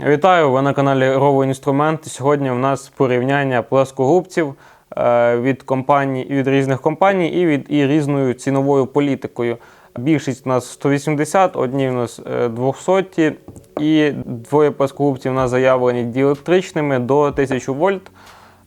Вітаю! Ви на каналі Рово Інструмент. Сьогодні в нас порівняння плоскогубців е, від компаній від різних компаній і від і різною ціновою політикою. Більшість у нас 180, одні у нас е, 200 і двоє плоскогубців у нас заявлені діелектричними до 1000 вольт.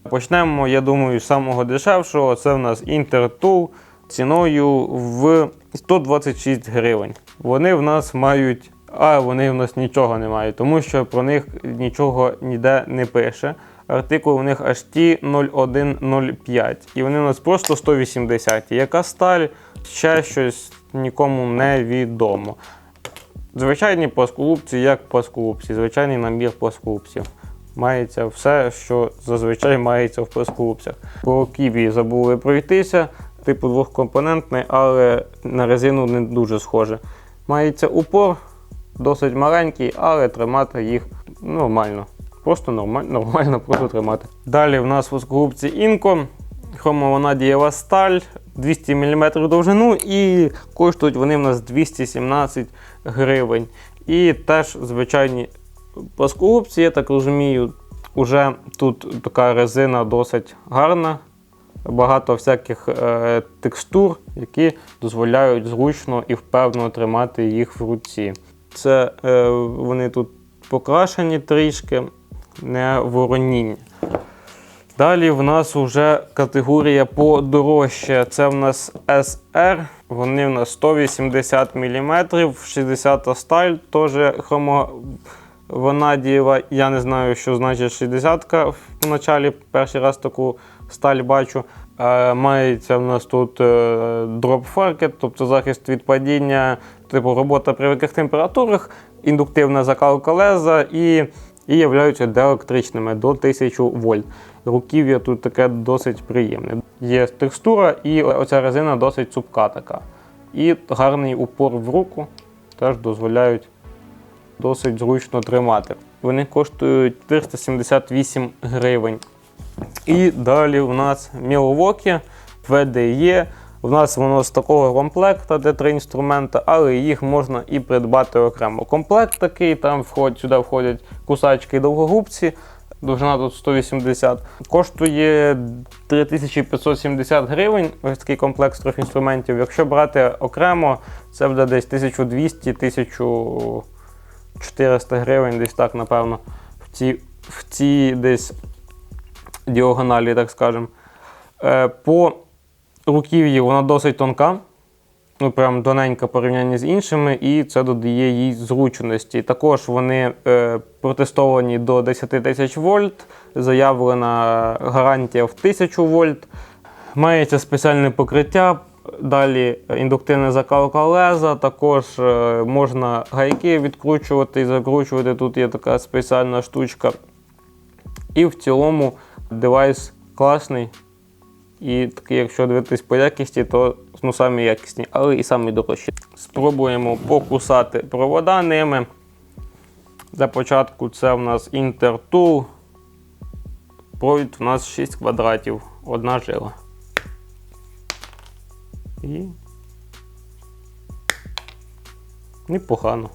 Почнемо, я думаю, з самого дешевшого. Це в нас Intertool ціною в 126 гривень. Вони в нас мають, а вони в нас нічого не мають, тому що про них нічого ніде не пише. Артикул у них HT 0105. І вони у нас просто 180. Яка сталь, ще щось нікому не відомо. Звичайні плоскогубці, як плоскогубці, звичайний набір плоскогубців. Мається все, що зазвичай мається в плоскогубцях. По ківі забули пройтися, типу двохкомпонентний, але на резину не дуже схоже. Мається упор, досить маленький, але тримати їх нормально. Просто нормально, нормально просто тримати. Далі в нас в плоскогубці Інко, хромованадієва сталь, 200 мм довжину і коштують вони в нас 217 гривень. І теж звичайні плоскогубці, я так розумію, уже тут така резина досить гарна. Багато всяких е, текстур, які дозволяють зручно і впевнено тримати їх в руці. Це е, вони тут покрашені трішки, не вороніння. Далі в нас вже категорія подорожча. Це в нас SR. Вони в нас 180 мм, 60 сталь, теж хромованадієва. Я не знаю, що значить 60-ка в началі. Перший раз таку сталь бачу. Е, Мається в нас тут е, дроп фаркет, тобто захист від падіння, типу робота при великих температурах, індуктивна закалка леза і, і являються деелектричними до 1000 вольт. Руків'я тут таке досить приємне. Є текстура і оця резина досить цупка така. І гарний упор в руку теж дозволяють досить зручно тримати. Вони коштують 478 гривень. І далі у нас Milwaukee VDE. У нас воно з такого комплекта, де три інструменти, але їх можна і придбати окремо. Комплект такий, там входять, сюди входять кусачки і довгогубці. Довжина тут 180. Коштує 3570 гривень. Ось такий комплект з трьох інструментів. Якщо брати окремо, це буде десь 1200-1400 гривень, десь так, напевно, в цій, в цій десь діагоналі, так скажемо. Е, По руків'ї вона досить тонка, ну прям тоненька в порівнянні з іншими, і це додає їй зручності. Також вони е, протестовані до 10 тисяч вольт, заявлена гарантія в 1000 вольт. Мається спеціальне покриття. Далі індуктивна закалка леза, також е, можна гайки відкручувати і закручувати. Тут є така спеціальна штучка. І в цілому девайс класний. І такий, якщо дивитись по якісті, то ну, самі якісні, але і самі дорожчі. Спробуємо покусати провода ними. Для початку це в нас Intertool. Провід у нас 6 квадратів, одна жила. І непогано.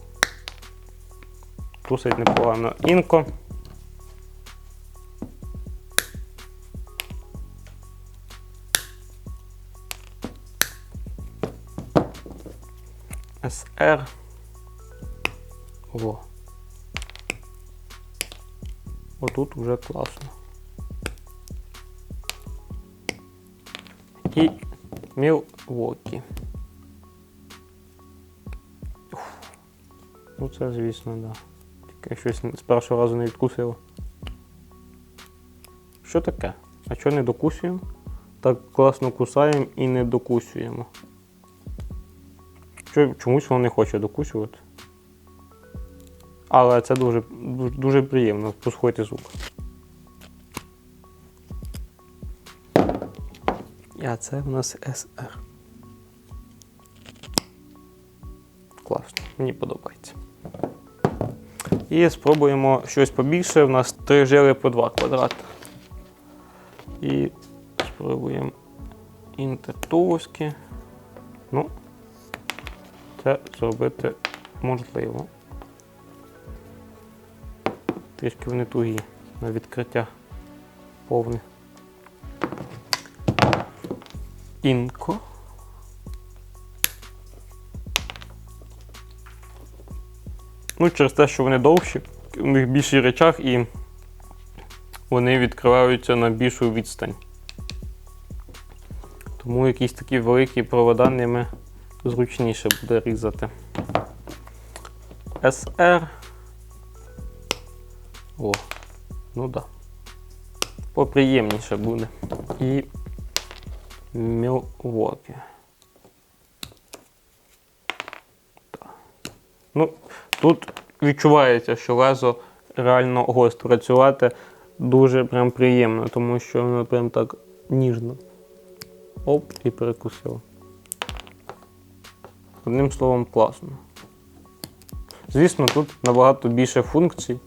Кусить непогано інко. SR. О. Отут вже класно. І. Уф. Ну це, звісно, да. Тільки щось з першого разу не відкусило. Що таке? А що не докусуємо? Так класно кусаємо і не докусуємо. Що, чомусь воно не хоче докусувати. Але це дуже, дуже, приємно, послухайте звук. А це в нас SR. Класно, мені подобається. І спробуємо щось побільше. У нас три жили по 2 квадрати. І спробуємо інтертуловські. Ну, це зробити можливо. Трішки вони тугі на відкриття повне. Інко. Ну, через те, що вони довші, у них більший речах і вони відкриваються на більшу відстань. Тому якісь такі великі провода ними зручніше буде різати. SR. О, ну да. Поприємніше буде. І Milwaukee. Ну, тут відчувається, що лезо реально гостро працювати дуже прям приємно, тому що воно прям так ніжно. Оп, і перекусило. Одним словом, класно. Звісно, тут набагато більше функцій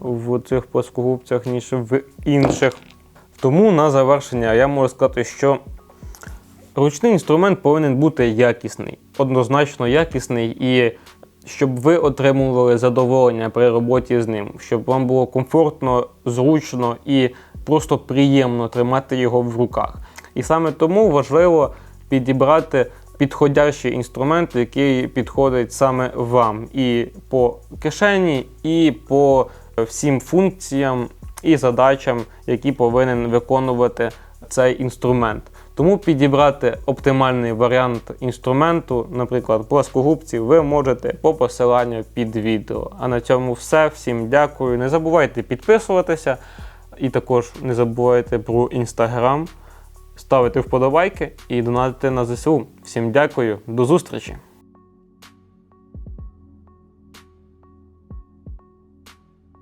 в цих плоскогубцях, ніж в інших. Тому на завершення я можу сказати, що ручний інструмент повинен бути якісний, однозначно якісний, і щоб ви отримували задоволення при роботі з ним, щоб вам було комфортно, зручно і просто приємно тримати його в руках. І саме тому важливо підібрати підходящий інструмент, який підходить саме вам і по кишені, і по всім функціям і задачам, які повинен виконувати цей інструмент. Тому підібрати оптимальний варіант інструменту, наприклад, плоскогубців, ви можете по посиланню під відео. А на цьому все. Всім дякую. Не забувайте підписуватися і також не забувайте про інстаграм, ставити вподобайки і донатити на ЗСУ. Всім дякую, до зустрічі!